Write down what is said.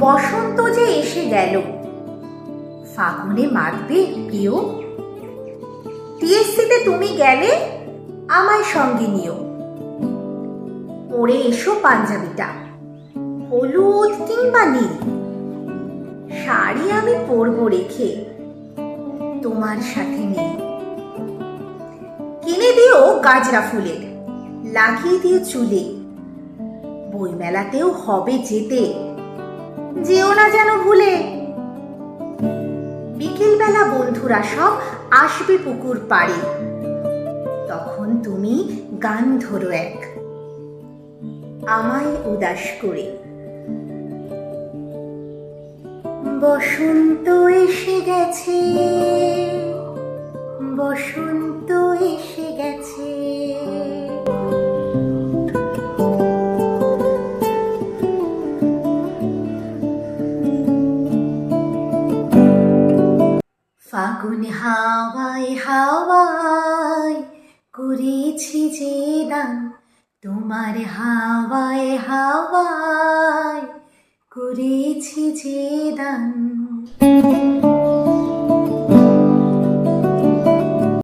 বসন্ত যে এসে গেল। ফাগুনে মাতবে প্রিয়। টিএসসিতে তুমি গেলে আমায় সঙ্গে নিও। পরে এসো পাঞ্জাবিটা। হলুদ কিংবা নীল। শাড়ি আমি পরবো রেখে তোমার সাথে নেই। কিনে দিও গাজরা ফুলের, লাগিয়ে দিও চুলে। বইমেলাতেও হবে যেতে। যেও না যেন ভুলে। বিকেলবেলা বন্ধুরা সব আসবে পুকুর পাড়ে। তখন তুমি গান ধরো এক। আমায় উদাস করে। বসন্ত এসে গেছে। বসন্ত এসে গেছে। ফাগুন হাওয়ায় হাওয়ায় করেছি যে দান তোমার হাওয়ায় হাওয়ায় করেছি যে দান।